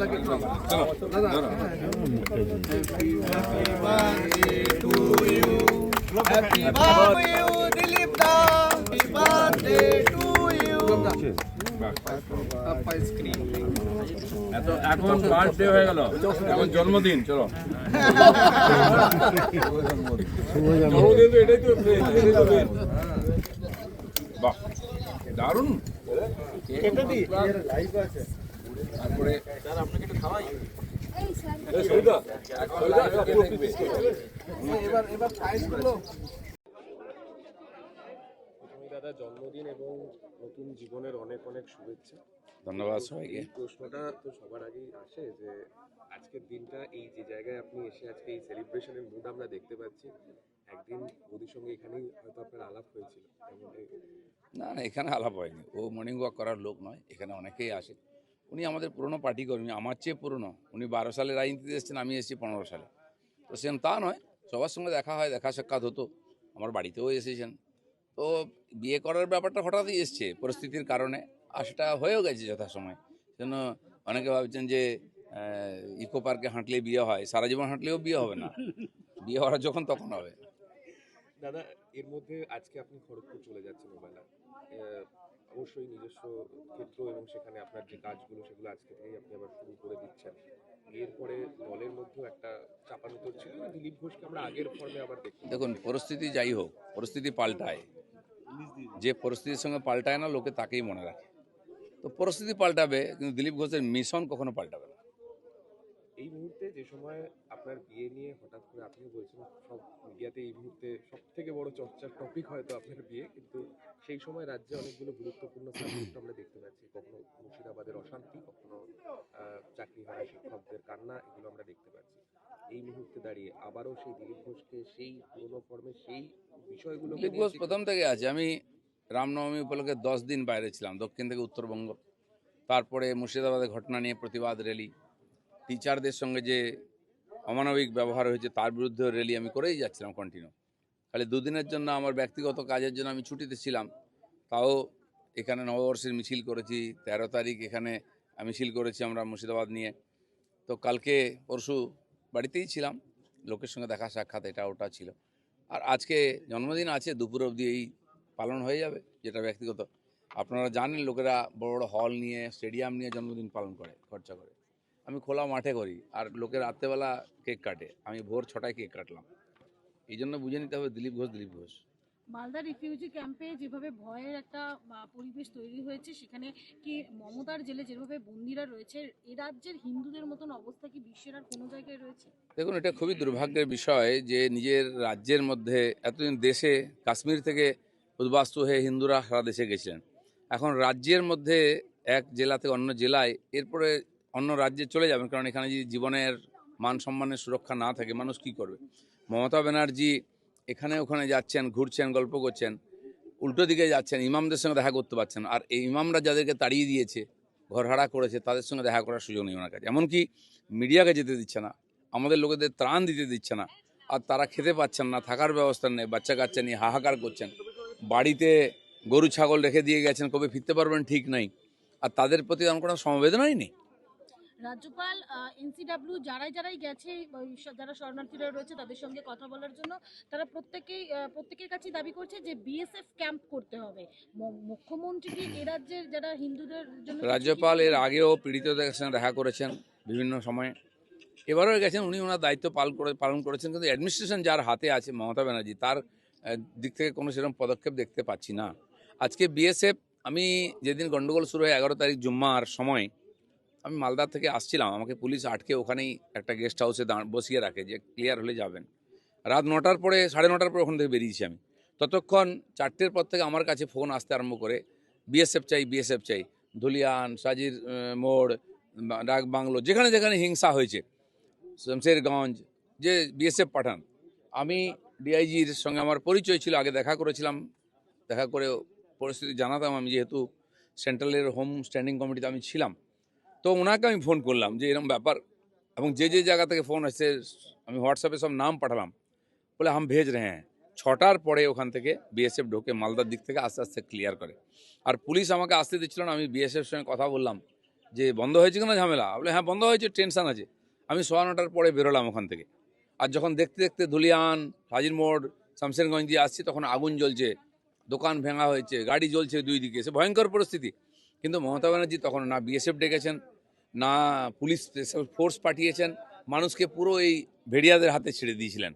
দাদাকে দাদা happy birthday Dilip da happy birthday to you এত এখন বার্থডে হয়ে গেল এখন জন্মদিন চলো জন্মদিন তো এটাই তো main, এটাই বাহ দারুণ তারপরে সবিতা, কে এবার এবার প্রাইসগুলো দাদা জন্মদিন এবং নতুন জীবনের অনেক অনেক শুভেচ্ছা। ধন্যবাদ সবাইকে। এই প্রশ্নটা তো সবার আগেই আসে যে আজকের দিনটা এই যে জায়গায় আপনি এসে আজকে এই সেলিব্রেশনের মুড আমরা দেখতে পাচ্ছি একদিন মোদির সঙ্গে এখানেই হয়তো আপনার আলাপ হয়েছিল। না না এখানে আলাপ হয়নি। ও মর্নিং ওয়াক করার লোক নয় এখানে অনেকেই আসে। উনি আমাদের পুরনো পার্টি কর্মী আমার চেয়ে পুরনো। উনি বারো সালে রাজনীতিতে এসেছেন, আমি এসেছি পনেরো সালে। তো সেরকম তা নয়, সবার সঙ্গে দেখা হয়, দেখা সাক্ষাৎ হতো। আমার বাড়িতেও এসেছেন। তো বিয়ে করার ব্যাপারটা হঠাৎই এসছে পরিস্থিতির কারণে, আর সেটা হয়েও গেছে যথাসময়। জন্য অনেকে ভাবছেন যে ইকো পার্কে হাঁটলে বিয়ে হয়, সারা জীবন হাঁটলেও বিয়ে হবে না। বিয়ে হওয়ার যখন তখন হবে। দাদা, এর মধ্যে আজকে আপনি খড়গপুর চলে যাচ্ছেন ওবেলা। অবশ্যই নিজস্ব ক্ষেত্র এবং সেখানে আপনার যে কাজগুলো সেগুলো আজকে থেকেই আপনি আবার শুরু করে দিচ্ছেন। এরপরে দলের মধ্যেও একটা চাপা ছিল না, দিলীপ ঘোষকে আমরা আগের ফর্মে আবার দেখি দেখুন, পরিস্থিতি যাই হোক, পরিস্থিতি পাল্টায়। যে পরিস্থিতির সঙ্গে পাল্টায় না, লোকে তাকেই মনে রাখে। তো পরিস্থিতি পাল্টাবে, কিন্তু দিলীপ ঘোষের মিশন কখনো পাল্টাবে না। যে সময় আপনার বিয়ে নিয়ে হঠাৎ করে আপনি বলছেন সব মিডিয়াতে এই মুহূর্তে সব থেকে বড় চর্চার টপিক হয়তো আপনার বিয়ে কিন্তু সেই সময় রাজ্যে অনেকগুলো গুরুত্বপূর্ণ সাবজেক্ট আমরা দেখতে পাচ্ছি। কখনো মুর্শিদাবাদের অশান্তি কখনো চাকরি হারা শিক্ষকদের কান্না এগুলো আমরা দেখতে পাচ্ছি। এই মুহূর্তে দাঁড়িয়ে আবারও সেই দিলীপ ঘোষকে সেই পুরনো ফর্মে সেই বিষয়গুলো দিলীপ ঘোষ প্রথম থেকে আছে। আমি রামনবমী উপলক্ষে দশ দিন বাইরে ছিলাম দক্ষিণ থেকে উত্তরবঙ্গ। তারপরে মুর্শিদাবাদের ঘটনা নিয়ে প্রতিবাদ র্যালি টিচারদের সঙ্গে যে অমানবিক ব্যবহার হয়েছে, তার বিরুদ্ধে র্যালি আমি করেই যাচ্ছিলাম কন্টিনিউ খালি দুদিনের জন্য আমার ব্যক্তিগত কাজের জন্য আমি ছুটিতে ছিলাম। তাও এখানে নববর্ষের মিছিল করেছি, তেরো তারিখ এখানে মিছিল করেছি আমরা মুর্শিদাবাদ নিয়ে। তো কালকে পরশু বাড়িতেই ছিলাম, লোকের সঙ্গে দেখা সাক্ষাৎ, এটা ওটা ছিল। আর আজকে জন্মদিন আছে, দুপুর অবধি এই পালন হয়ে যাবে, যেটা ব্যক্তিগত। আপনারা জানেন, লোকেরা বড় বড় হল নিয়ে স্টেডিয়াম নিয়ে জন্মদিন পালন করে, খরচা করে। আমি খোলা মাঠে করি আর লোকের রাত্রেবেলা কেক কাটে। আমি ভোর ছটায় কেক কাটলাম। এই জন্য বুঝে নিতে হবে দিলীপ ঘোষ দিলীপ ঘোষ। মালদা রিফিউজি ক্যাম্পে যেভাবে ভয়ের একটা পরিবেশ তৈরি হয়েছে সেখানে কি মমতার জেলে যেভাবে বন্দিরা রয়েছে এ রাজ্যের হিন্দুদের মতন অবস্থা কি বিশ্বের আর কোনো জায়গায় রয়েছে? দেখুন এটা খুবই দুর্ভাগ্যের বিষয় যে নিজের রাজ্যের মধ্যে এতদিন দেশে কাশ্মীর থেকে উদ্বাস্তু হয়ে হিন্দুরা সারা দেশে গেছিলেন। এখন রাজ্যের মধ্যে এক জেলা থেকে অন্য জেলায় এরপরে অন্য রাজ্যে চলে যাবেন, কারণ এখানে যদি জীবনের মান সম্মানের সুরক্ষা না থাকে, মানুষ কি করবে? মমতা ব্যানার্জি এখানে ওখানে যাচ্ছেন, ঘুরছেন, গল্প করছেন, উল্টো দিকে যাচ্ছেন, ইমামদের সঙ্গে দেখা করতে পারছেন আর এই ইমামরা যাদেরকে তাড়িয়ে দিয়েছে, ঘরহারা করেছে, তাদের সঙ্গে দেখা করার সুযোগ নেই ওনার কাছে। এমনকি মিডিয়াকে যেতে দিচ্ছে না, আমাদের লোকেদের ত্রাণ দিতে দিচ্ছে না, আর তারা খেতে পাচ্ছেন না, থাকার ব্যবস্থা নেই, বাচ্চা কাচ্চা নিয়ে হাহাকার করছেন। বাড়িতে গরু, ছাগল রেখে দিয়ে গেছেন, কবে ফিরতে পারবেন ঠিক নাই, আর তাদের প্রতি আমার কোনো সমবেদনাই নেই। রাজ্যপাল এনসিডাব্লিউ যারাই যারাই গেছে যারা শরণার্থীরা রয়েছে তাদের সঙ্গে কথা বলার জন্য, তারা প্রত্যেকেই প্রত্যেকের কাছেই দাবি করছে যে বিএসএফ ক্যাম্প করতে হবে। মুখ্যমন্ত্রী এ রাজ্যের যারা হিন্দুদের জন্য রাজ্যপাল এর আগেও পীড়িতদের সঙ্গে দেখা করেছেন বিভিন্ন সময়ে। এবারও গেছেন, উনি ওনার দায়িত্ব পালন করে, পালন করেছেন, কিন্তু অ্যাডমিনিস্ট্রেশন যার হাতে আছে মমতা ব্যানার্জি, তার দিক থেকে কোনো সেরকম পদক্ষেপ দেখতে পাচ্ছি না। আজকে বিএসএফ, আমি যেদিন গন্ডগোল শুরু হয় এগারো তারিখ জুম্মার সময় আমি মালদা থেকে আসছিলাম, আমাকে পুলিশ আটকে ওখানেই একটা গেস্ট হাউসে বসিয়ে রাখে যে ক্লিয়ার হলে যাবেন। রাত নটার পরে, সাড়ে নটার পরে ওখান থেকে বেরিয়েছি আমি। ততক্ষণ চারটের পর থেকে আমার কাছে ফোন আসতে আরম্ভ করে বিএসএফ চাই বিএসএফ চাই, ধুলিয়ান, সাজির মোড় ডাক বাংলো, যেখানে যেখানে হিংসা হয়েছে, শমশেরগঞ্জ, যে বিএসএফ পাঠান। আমি ডিআইজির সঙ্গে আমার পরিচয় ছিল, আগে দেখা করেছিলাম। দেখা করে পরিস্থিতি জানাতাম আমি, যেহেতু সেন্ট্রালের হোম স্ট্যান্ডিং কমিটিতে আমি ছিলাম। তো ওনাকে আমি ফোন করলাম যে এরকম ব্যাপার। এবং যে যে জায়গা থেকে ফোন আসছে, আমি হোয়াটসঅ্যাপে সব নাম পাঠালাম। বলে হাম ভেজ রে হ্যাঁ। ছটার পরে ওখান থেকে বিএসএফ ঢোকে, মালদার দিক থেকে আস্তে আস্তে ক্লিয়ার করে। আর পুলিশ আমাকে আসতে দিচ্ছিল না, আমি বিএসএফ সঙ্গে কথা বললাম যে, বন্ধ হয়েছে কিনা ঝামেলা? বলে হ্যাঁ বন্ধ হয়েছে, টেনশন আছে। আমি সোয়া নটার পরে বেরোলাম ওখান থেকে। আর যখন দেখতে দেখতে ধুলিয়ান, হাজির মোড় শামশেরগঞ্জ দিয়ে আসছি, তখন আগুন জ্বলছে, দোকান ভেঙা হয়েছে, গাড়ি জ্বলছে দুই দিকে। সে ভয়ঙ্কর পরিস্থিতি। কিন্তু মমতা ব্যানার্জি তখন না বিএসএফ ডেকেছেন, না পুলিশ ফোর্স পাঠিয়েছেন, মানুষকে পুরো এই ভেড়িয়াদের হাতে ছেড়ে দিয়েছিলেন।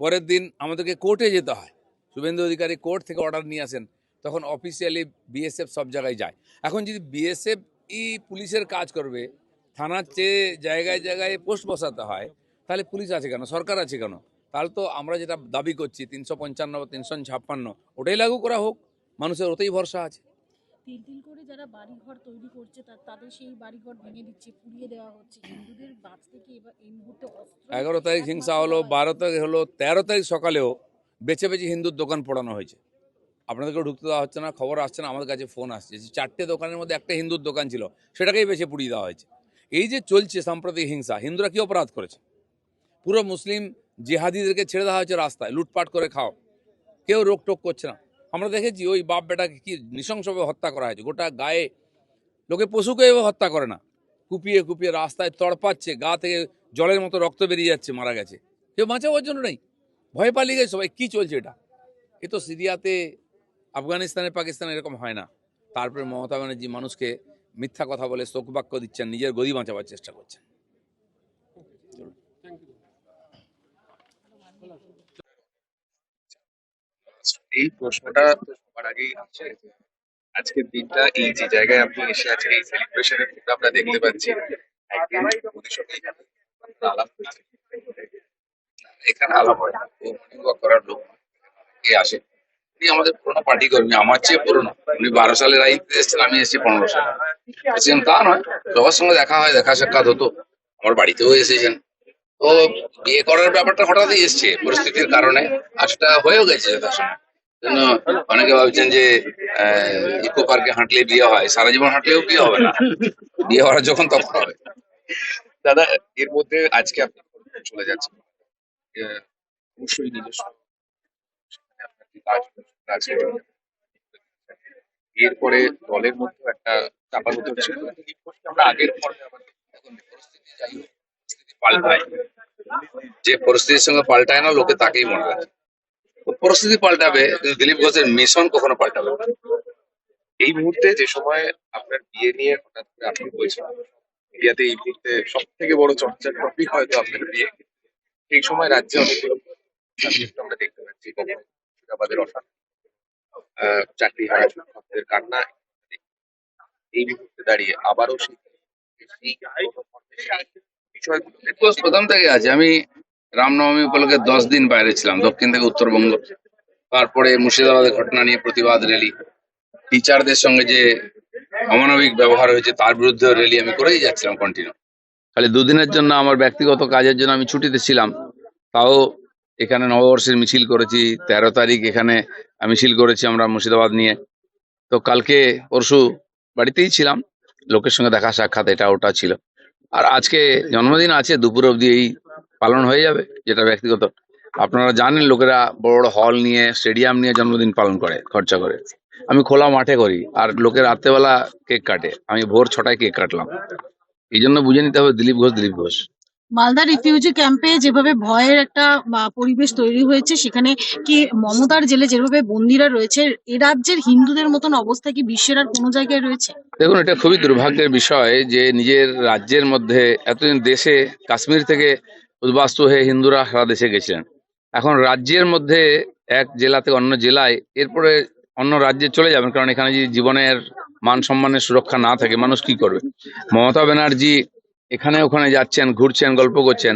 পরের দিন আমাদেরকে কোর্টে যেতে হয়। শুভেন্দু অধিকারী কোর্ট থেকে অর্ডার নিয়ে আসেন, তখন অফিসিয়ালি বিএসএফ সব জায়গায় যায়। এখন যদি বিএসএফ ই পুলিশের কাজ করবে, থানার চেয়ে জায়গায় জায়গায় পোস্ট বসাতে হয়, তাহলে পুলিশ আছে কেন? সরকার আছে কেন? তাহলে তো আমরা যেটা দাবি করছি, তিনশো পঞ্চান্ন বা তিনশো ছাপ্পান্ন, ওটাই লাগু করা হোক। মানুষের ওতেই ভরসা আছে। তিল তিল করে যারা বাড়িঘর তৈরি করছে তাদের সেই বাড়িঘর ভেঙে দিচ্ছে পুড়িয়ে দেওয়া হচ্ছে। হিন্দুদের বাঁচতে কি এবার এই মুহূর্তে অস্ত্র এগারো তারিখ হিংসা হলো বারো তারিখ হলো তেরো তারিখ সকালেও বেছে বেছে হিন্দুর দোকান পোড়ানো হয়েছে। আপনাদেরকেও ঢুকতে দেওয়া হচ্ছে না খবর আসছে না আমাদের কাছে ফোন আসছে যে চারটে দোকানের মধ্যে একটা হিন্দুর দোকান ছিল সেটাকেই বেছে পুড়িয়ে দেওয়া হয়েছে। এই যে চলছে সাম্প্রতিক হিংসা হিন্দুরা কি অপরাধ করেছে? পুরো মুসলিম জেহাদিদেরকে ছেড়ে দেওয়া হয়েছে রাস্তায় লুটপাট করে খাও কেউ রোক টোক করছে না। আমরা দেখেছি ওই বাপ বেটাকে কি নৃশংসভাবে হত্যা করা হয়েছে। গোটা গায়ে লোকে পশুকে হত্যা করে না। কুপিয়ে কুপিয়ে রাস্তায় তড়পাচ্ছে, গা থেকে জলের মতো রক্ত বেরিয়ে যাচ্ছে, মারা গেছে। কেউ বাঁচাবার জন্য নেই। ভয় পালিয়ে গেছে সবাই। কী চলছে এটা? এ তো সিরিয়াতে, আফগানিস্তানে, পাকিস্তানে এরকম হয় না। তারপরে মমতা ব্যানার্জি মানুষকে মিথ্যা কথা বলে শোক বাক্য দিচ্ছেন, নিজের গদি বাঁচাবার চেষ্টা করছেন। এই প্রশ্নটা তো সবার আগেই আসছে আজকের দিনটা এই যে জায়গায় আপনি এসে আছেন, এই সেলিব্রেশনের মধ্যে আমরা দেখতে পাচ্ছি। সঙ্গে এখানে আলাপ হয় করার লোক কে আসে। উনি আমাদের পুরোনো পার্টি কর্মী, আমার চেয়ে পুরোনো। উনি বারো সালের আইতে এসেছেন, আমি এসেছি পনেরো সালে। তা নয়, সবার সঙ্গে দেখা হয়, দেখা সাক্ষাৎ হতো। আমার বাড়িতেও এসেছেন। তো বিয়ে করার ব্যাপারটা হঠাৎই এসছে পরিস্থিতির কারণে। আর হয়েও গেছে যথাসময়। জন্য অনেকে ভাবছেন যে ইকো পার্কে হাঁটলে বিয়ে হয়। সারা জীবন হাঁটলেও বিয়ে হবে না। বিয়ে হওয়ার যখন তখন হবে। দাদা, এর মধ্যে আজকে আপনি চলে যাচ্ছেন। অবশ্যই এরপরে দলের মধ্যে একটা চাপা উত্তর ছিল আমরা আগের পর্বে যে পরিস্থিতির সঙ্গে পাল্টায় না, লোকে তাকেই মনে রাখে। পরিস্থিতি পাল্টাবে কিন্তু দিলীপ ঘোষের মিশন কখনো পাল্টাবে এই মুহূর্তে যে সময় আপনার বিয়ে নিয়ে হঠাৎ করে আপনি বলছেন ইন্ডিয়াতে এই মুহূর্তে সব থেকে বড় চর্চার টপিক হয়তো আপনার বিয়ে। সেই সময় রাজ্যে অনেকগুলো আমরা দেখতে পাচ্ছি মুর্শিদাবাদের অশান্তি চাকরি হারা কান্না এই মুহূর্তে দাঁড়িয়ে আবারও সেই বিষয়গুলো প্রথম থেকে আছে। আমি রামনবমী উপলক্ষে দশ দিন বাইরে ছিলাম দক্ষিণ থেকে উত্তরবঙ্গ। তারপরে মুর্শিদাবাদের ঘটনা নিয়ে প্রতিবাদ র্যালি। টিচারদের সঙ্গে যে অমানবিক ব্যবহার হয়েছে তার বিরুদ্ধে র্যালি আমি করেই যাচ্ছিলাম কন্টিনিউ খালি দুদিনের জন্য আমার ব্যক্তিগত কাজের জন্য আমি ছুটিতে ছিলাম। তাও এখানে নববর্ষের মিছিল করেছি তেরো তারিখ এখানে মিছিল করেছি আমরা মুর্শিদাবাদ নিয়ে। তো কালকে পরশু বাড়িতেই ছিলাম লোকের সঙ্গে দেখা সাক্ষাৎ এটা ওটা ছিল। আর আজকে জন্মদিন আছে দুপুর অবধি এই পালন হয়ে যাবে যেটা ব্যক্তিগত। আপনারা জানেন লোকেরা বড় বড় হল নিয়ে স্টেডিয়াম নিয়ে জন্মদিন পালন করে খরচা করে। আমি খোলা মাঠে করি আর লোকে রাত্রেবেলা কেক কাটে। আমি ভোর ছটায় কেক কাটলাম। এই জন্য বুঝে নিতে হবে দিলীপ ঘোষ দিলীপ ঘোষ। মালদা রিফিউজি ক্যাম্পে যেভাবে ভয়ের একটা পরিবেশ তৈরি হয়েছে সেখানে কি মমতার জেলে যেভাবে বন্দিরা রয়েছে এ রাজ্যের হিন্দুদের মতন অবস্থা কি বিশ্বের আর কোনো জায়গায় রয়েছে? দেখুন এটা খুবই দুর্ভাগ্যের বিষয় যে নিজের রাজ্যের মধ্যে এতদিন দেশে কাশ্মীর থেকে উদ্বাস্তু হয়ে হিন্দুরা সারা দেশে গেছিলেন। এখন রাজ্যের মধ্যে এক জেলা থেকে অন্য জেলায় এরপরে অন্য রাজ্যে চলে যাবেন, কারণ এখানে যদি জীবনের মান সম্মানের সুরক্ষা না থাকে, মানুষ কি করবে? মমতা ব্যানার্জি এখানে ওখানে যাচ্ছেন, ঘুরছেন, গল্প করছেন,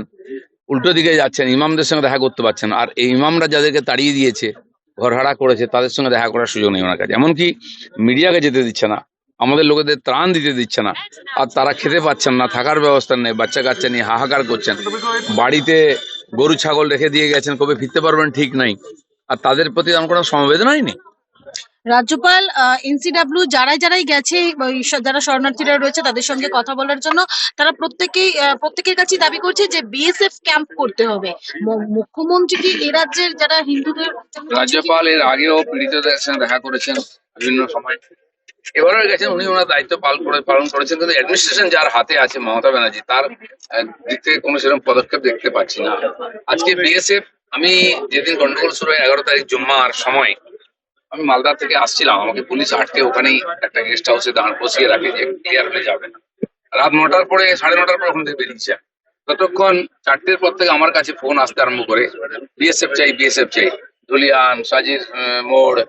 উল্টো দিকে যাচ্ছেন, ইমামদের সঙ্গে দেখা করতে পারছেন আর এই ইমামরা যাদেরকে তাড়িয়ে দিয়েছে, ঘরহারা করেছে, তাদের সঙ্গে দেখা করার সুযোগ নেই ওনার কাছে। এমনকি মিডিয়াকে যেতে দিচ্ছে না। আমাদের লোকেদের ত্রাণ দিতে দিচ্ছে না। আর তারা খেতে পাচ্ছেন না থাকার ব্যবস্থা নেই বাচ্চা কাচ্চা নিয়ে হাহাকার করছেন। বাড়িতে গরু ছাগল রেখে দিয়ে গেছেন কবে ফিরতে পারবেন ঠিক নাই। আর তাদের প্রতি আমার কোনো সমবেদনাই নেই। রাজ্যপাল এনসিডাব্লিউ যারাই যারাই গেছে যারা শরণার্থীরা রয়েছে তাদের সঙ্গে কথা বলার জন্য তারা প্রত্যেকেই আহ, প্রত্যেকের কাছে দাবি করছে যে বিএসএফ ক্যাম্প করতে হবে। মুখ্যমন্ত্রী কি এ রাজ্যের যারা হিন্দুদের রাজ্যপাল এর আগেও পীড়িতদের সঙ্গে দেখা করেছেন বিভিন্ন সময়। এবারও গেছেন, উনি ওনার দায়িত্ব পালন করে, পালন করেছেন, কিন্তু অ্যাডমিনিস্ট্রেশন যার হাতে আছে মমতা ব্যানার্জি, তার দিক থেকে কোনো সেরকম পদক্ষেপ দেখতে পাচ্ছি না। আজকে বিএসএফ, আমি যেদিন গন্ডগোল শুরু হয় এগারো তারিখ জুম্মার সময়, আমি মালদা থেকে আসছিলাম, আমাকে পুলিশ আটকে ওখানেই একটা গেস্ট হাউসে দাঁড় বসিয়ে রাখে যে ক্লিয়ার হয়ে যাবে। রাত নটার পরে, সাড়ে নটার পর ওখান থেকে বেরিয়েছে ততক্ষণ চারটের পর থেকে আমার কাছে ফোন আসতে আরম্ভ করে, বিএসএফ চাই বিএসএফ চাই, ধুলিয়ান, সাজির মোড়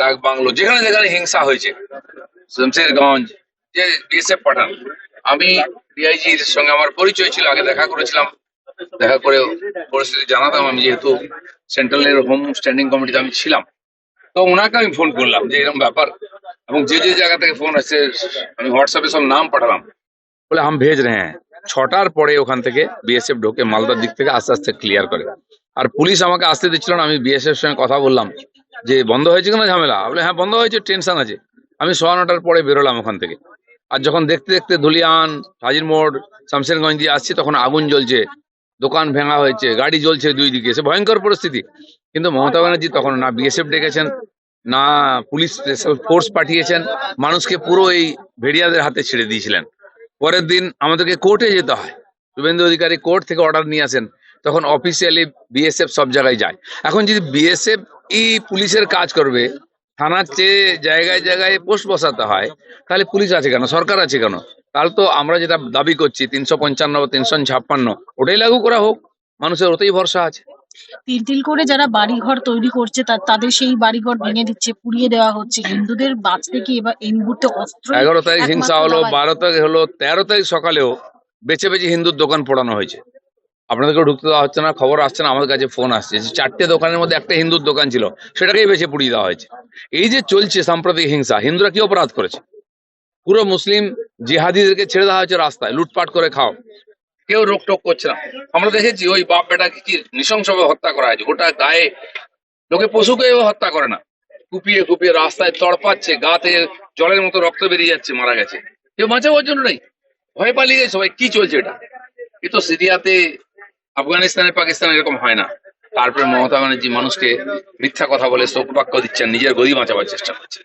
ডাক বাংলো, যেখানে যেখানে হিংসা হয়েছে শমশেরগঞ্জ যে বিএসএফ পাঠান। আমি ডিআইজির সঙ্গে আমার পরিচয় ছিল, আগে দেখা করেছিলাম। দেখা করে পরিস্থিতি জানাতাম আমি, যেহেতু সেন্ট্রালের হোম স্ট্যান্ডিং কমিটিতে আমি ছিলাম। তো ওনাকে আমি ফোন করলাম যে এরকম ব্যাপার। এবং যে যে জায়গা থেকে ফোন আসছে, আমি হোয়াটসঅ্যাপে সব নাম পাঠালাম। বলে হাম ভেজ রে হ্যাঁ। ছটার পরে ওখান থেকে বিএসএফ ঢোকে মালদার দিক থেকে আস্তে আস্তে ক্লিয়ার করে। আর পুলিশ আমাকে আসতে দিচ্ছিল না, আমি বিএসএফ সঙ্গে কথা বললাম। যে বন্ধ হয়েছে কিনা ঝামেলা। বলে হ্যাঁ বন্ধ হয়েছে, টেনশন আছে। আমি সোয়া নটার পরে বেরোলাম ওখান থেকে। আর যখন দেখতে দেখতে ধুলিয়ান, হাজির মোড়, শামশেরগঞ্জ দিয়ে আসছি, তখন আগুন জ্বলছে, দোকান ভেঙা হয়েছে, গাড়ি জ্বলছে দুই দিকে। সে ভয়ঙ্কর পরিস্থিতি। কিন্তু মমতা ব্যানার্জি তখন না বিএসএফ ডেকেছেন, না পুলিশ স্পেশাল ফোর্স পাঠিয়েছেন, মানুষকে পুরো এই ভেড়িয়াদের হাতে ছেড়ে দিয়েছিলেন। পরের দিন আমাদেরকে কোর্টে যেতে হয়। শুভেন্দু অধিকারী কোর্ট থেকে অর্ডার নিয়ে আসেন। তখন অফিসিয়ালি বিএসএফ সব জায়গায় যায়। এখন যদি বিএসএফ ই পুলিশের কাজ করবে থানার চেয়ে জায়গায় জায়গায় পোস্ট বসাতে হয় তাহলে পুলিশ আছে কেন? সরকার আছে কেন? তাহলে তো আমরা যেটা দাবি করছি তিনশো পঞ্চান্ন বা তিনশো ছাপ্পান্ন ওটাই লাগু করা হোক। মানুষের ওতেই ভরসা আছে। তিল তিল করে যারা বাড়িঘর তৈরি করছে তাদের সেই বাড়িঘর ভেঙে দিচ্ছে পুড়িয়ে দেওয়া হচ্ছে। হিন্দুদের বাঁচতে কি এবার এই মুহূর্তে অস্ত্র এগারো তারিখ হিংসা হলো বারো তারিখ হলো তেরো তারিখ সকালেও বেছে বেছে হিন্দুর দোকান পোড়ানো হয়েছে। আপনাদেরকে ঢুকতে দেওয়া হচ্ছে না, খবর আসছে না, আমাদের কাছে ফোন আসছে। যে চারটে দোকানের মধ্যে একটা হিন্দুর দোকান ছিল, সেটাকেই বেছে পুড়িয়ে দেওয়া হয়েছে। এই যে চলছে সাম্প্রতিক হিংসা, হিন্দুরা কি অপরাধ করেছে? পুরো মুসলিম জিহাদিদেরকে ছেড়ে দেওয়া হয়েছে রাস্তায়, লুটপাট করে খাও। কেউ রোকটোক করছে না। আমরা দেখেছি ওই বাপ বেটাকে কি নৃশংসভাবে হত্যা করা হয়েছে, গোটা গায়ে। লোকে পশুকেও হত্যা করে না। কুপিয়ে কুপিয়ে রাস্তায় তড়পাচ্ছে গা থেকে জলের মতো রক্ত বেরিয়ে যাচ্ছে, মারা গেছে। কেউ বাঁচাবার জন্য নেই। ভয় পালিয়ে সবাই কি চলছে এটা? এ তো সিরিয়াতে আফগানিস্তানে পাকিস্তান এরকম হয় না। তারপরে মমতা ব্যানার্জি মানুষকে মিথ্যা কথা বলে শোক বাক্য দিচ্ছেন, নিজের গদি বাঁচাবার চেষ্টা করছে